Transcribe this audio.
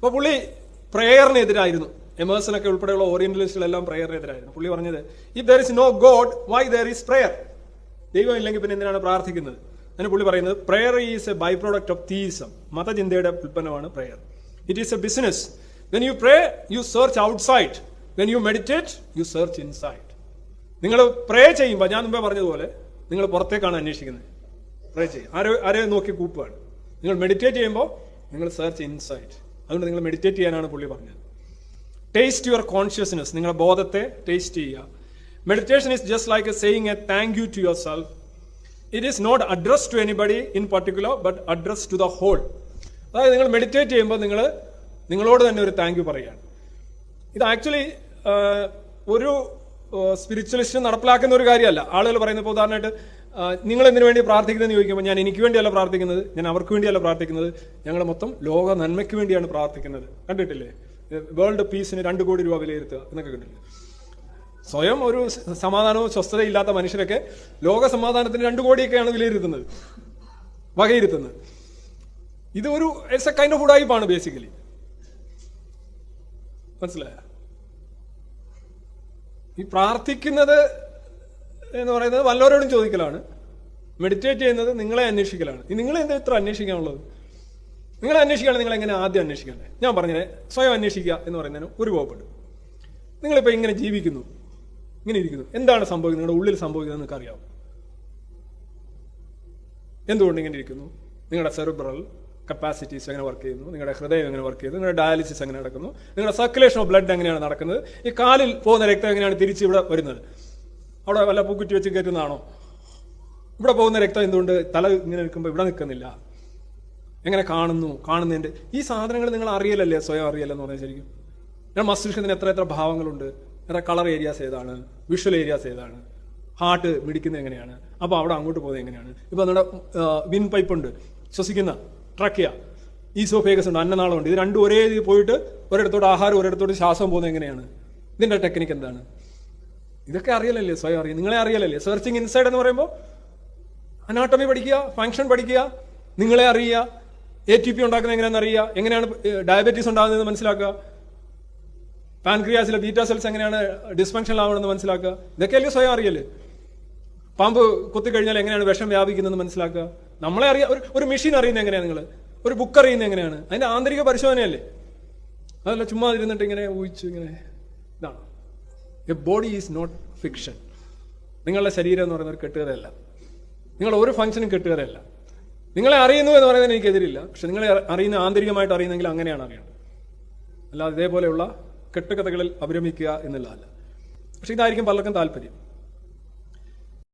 അപ്പോൾ പുള്ളി പ്രേയറിനെതിരായിരുന്നു. എമേഴ്സനൊക്കെ ഉൾപ്പെടെയുള്ള ഓറിയന്റലിസ്റ്റുകളെല്ലാം പ്രേയറിനെതിരായിരുന്നു. പുള്ളി പറഞ്ഞത് if there is no god why there is prayer ദൈവം ഇല്ലെങ്കിൽ പിന്നെ എന്തിനാണ് പ്രാർത്ഥിക്കുന്നത്? അതിന് പുള്ളി പറയുന്നത് prayer is a by product of theism മതചിന്തയുടെ ഉൽപ്പന്നമാണ് prayer it is a business when you pray you search outside when you meditate you search inside നിങ്ങൾ പ്രേ ചെയ്യുമ്പോൾ ഞാൻ മുമ്പേ പറഞ്ഞതുപോലെ നിങ്ങൾ പുറത്തേക്കാണ് അന്വേഷിക്കുന്നത്. പ്രേ ചെയ്യും ആരെ ആരെ നോക്കി കൂപ്പുകയാണ് നിങ്ങൾ മെഡിറ്റേറ്റ് ചെയ്യുമ്പോൾ നിങ്ങൾ സെർച്ച് ഇൻസൈറ്റ് അതുകൊണ്ട് നിങ്ങൾ മെഡിറ്റേറ്റ് ചെയ്യാനാണ് പുള്ളി പറഞ്ഞത്. ടേസ്റ്റ് യുവർ കോൺഷ്യസ്നെസ് നിങ്ങളുടെ ബോധത്തെ ടേസ്റ്റ് ചെയ്യുക. Meditation is just like a saying a thank you to yourself it is not address to anybody in particular but address to the whole അതായത് നിങ്ങൾ മെഡിറ്റേറ്റ് ചെയ്യുമ്പോൾ നിങ്ങൾ നിങ്ങളോട് തന്നെ ഒരു താങ്ക് യു പറയുകയാണ്. ഇത് ആക്ച്വലി ഒരു സ്പിരിച്വലിസ്റ്റ് നടപ്പിലാക്കുന്ന ഒരു കാര്യമല്ല. ആളുകൾ പറയുന്നത് ഇപ്പോൾ ഉദാഹരണമായിട്ട് നിങ്ങൾ എന്തിനു വേണ്ടി പ്രാർത്ഥിക്കുന്നതെന്ന് ചോദിക്കുമ്പോൾ ഞാൻ എനിക്ക് വേണ്ടിയല്ല പ്രാർത്ഥിക്കുന്നത് ഞാൻ അവർക്ക് വേണ്ടിയല്ല പ്രാർത്ഥിക്കുന്നത് ഞങ്ങൾ മൊത്തം ലോക നന്മയ്ക്ക് വേണ്ടിയാണ് പ്രാർത്ഥിക്കുന്നത്. കണ്ടിട്ടില്ലേ? വേൾഡ് പീസിന് രണ്ട് കോടി രൂപ വിലയിരുത്തുക എന്നൊക്കെ കണ്ടിട്ടില്ലേ? സ്വയം ഒരു സമാധാനവും സ്വസ്ഥതയില്ലാത്ത മനുഷ്യരൊക്കെ ലോക സമാധാനത്തിന് രണ്ട് കോടിയൊക്കെയാണ് വിലയിരുത്തുന്നത്. വകയിരുത്തുന്നത്. ഇത് ഒരു ഇറ്റ്സ് എ കൈൻഡ് ഓഫ് ഉടായ്പാണ് ബേസിക്കലി മനസ്സിലായ? ഈ പ്രാർത്ഥിക്കുന്നത് എന്ന് പറയുന്നത് വല്ലവരോടും ചോദിക്കലാണ്. മെഡിറ്റേറ്റ് ചെയ്യുന്നത് നിങ്ങളെ അന്വേഷിക്കലാണ്. ഈ നിങ്ങളെ എന്താ ഇത്ര അന്വേഷിക്കാനുള്ളത്? നിങ്ങളെ അന്വേഷിക്കുകയാണ് നിങ്ങൾ എങ്ങനെ ആദ്യം അന്വേഷിക്കണ്ടേ? ഞാൻ പറഞ്ഞത് സ്വയം അന്വേഷിക്കുക എന്ന് പറയുന്നതിന് ഒരു കോപ്പുണ്ട്. നിങ്ങളിപ്പോൾ ഇങ്ങനെ ജീവിക്കുന്നു ഇങ്ങനെ ഇരിക്കുന്നു. എന്താണ് സംഭവിക്കുന്നത്? നിങ്ങളുടെ ഉള്ളിൽ സംഭവിക്കുന്നത് നിങ്ങൾക്ക് അറിയാം എന്തുകൊണ്ട് ഇങ്ങനെ ഇരിക്കുന്നു? നിങ്ങളുടെ സെറിബ്രൽ കപ്പാസിറ്റീസ് എങ്ങനെ വർക്ക് ചെയ്യുന്നു? നിങ്ങളുടെ ഹൃദയം എങ്ങനെ വർക്ക് ചെയ്യുന്നു? നിങ്ങളുടെ ഡയാലിസിസ് എങ്ങനെ നടക്കുന്നു? നിങ്ങളുടെ സർക്കുലേഷൻ ഓഫ് ബ്ലഡ് എങ്ങനെയാണ് നടക്കുന്നത്? ഈ കാലിൽ പോകുന്ന രക്തം എങ്ങനെയാണ് തിരിച്ച് ഇവിടെ വരുന്നത്? അവിടെ വല്ല പൂക്കുറ്റി വെച്ച് കയറ്റുന്നതാണോ? ഇവിടെ പോകുന്ന രക്തം എന്തുകൊണ്ട് തല ഇങ്ങനെ നിൽക്കുമ്പോൾ ഇവിടെ നിൽക്കുന്നില്ല? എങ്ങനെ കാണുന്നു? കാണുന്നതിന്റെ ഈ സാധനങ്ങൾ നിങ്ങൾ അറിയലല്ലേ? സ്വയം അറിയല്ലെന്ന് പറഞ്ഞാൽ ശരിക്കും. ഞാൻ മസ്തിഷ്കത്തിന് എത്ര എത്ര ഭാവങ്ങളുണ്ട്. എത്ര കളർ ഏരിയാസ് ഏതാണ്? വിഷ്വൽ ഏരിയാസ് ഏതാണ്? ഹാർട്ട് മിടിക്കുന്നത് എങ്ങനെയാണ്? അപ്പോൾ അവിടെ അങ്ങോട്ട് പോകുന്നത് എങ്ങനെയാണ്? ഇപ്പോൾ നമ്മുടെ വിൻ പൈപ്പ് ഉണ്ട്. ശ്വസിക്കുന്ന ട്രക്കിയ ഈസോഫേഗസ് ഉണ്ട് അന്നനാളമുണ്ട് ഇത് രണ്ടും ഒരേ പോയിട്ട് ഒരിടത്തോട്ട് ആഹാരം ഒരിടത്തോട്ട് ശ്വാസം പോകുന്നത് എങ്ങനെയാണ്? ഇതിന്റെ ടെക്നിക്ക് എന്താണ്? ഇതൊക്കെ അറിയലല്ലേ? സ്വയം അറിയാം നിങ്ങളെ അറിയലല്ലേ? സെർച്ചിങ് ഇൻസൈഡ് എന്ന് പറയുമ്പോൾ അനാട്ടമി പഠിക്കുക ഫങ്ഷൻ പഠിക്കുക നിങ്ങളെ അറിയുക എ ടി പി ഉണ്ടാക്കുന്നത് എങ്ങനെയാണെന്ന് അറിയുക എങ്ങനെയാണ് ഡയബറ്റീസ് ഉണ്ടാകുന്നത് മനസ്സിലാക്കുക പാൻക്രിയാസിലെ ബീറ്റാ സെൽസ് എങ്ങനെയാണ് ഡിസ്ഫങ്ഷൻ ആവണമെന്ന് മനസ്സിലാക്കുക ഇതൊക്കെയല്ലേ സ്വയം അറിയല്ലേ പാമ്പ് കുത്തിക്കഴിഞ്ഞാൽ എങ്ങനെയാണ് വിഷം വ്യാപിക്കുന്നത് മനസ്സിലാക്കുക? നമ്മളെ അറിയ ഒരു ഒരു മെഷീൻ അറിയുന്നത് എങ്ങനെയാണ് നിങ്ങൾ ഒരു ബുക്ക് അറിയുന്നത് എങ്ങനെയാണ്? അതിന്റെ ആന്തരിക പരിശോധനയല്ലേ? അതല്ല ചുമ്മാ ഇരുന്നിട്ട് ഇങ്ങനെ ഊഹിച്ചു ഇങ്ങനെ ഇതാണ്. A body is not fiction നിങ്ങളുടെ ശരീരം എന്ന് പറയുന്ന ഒരു കെട്ടുകഥയല്ല. നിങ്ങൾ ഒരു ഫംഗ്ഷനും കെട്ടുകഥയല്ല. നിങ്ങളെ അറിയുന്നു എന്ന് പറയുന്നതിന് എനിക്കെതിരില്ല. പക്ഷെ നിങ്ങളെ അറിയുന്ന ആന്തരികമായിട്ട് അറിയുന്നെങ്കിൽ അങ്ങനെയാണ് അറിയേണ്ടത്. അല്ലാതെ ഇതേപോലെയുള്ള കെട്ടുകഥകളിൽ അഭിരമിക്കുക എന്നുള്ളതല്ല. പക്ഷെ ഇതായിരിക്കും പലർക്കും താല്പര്യം.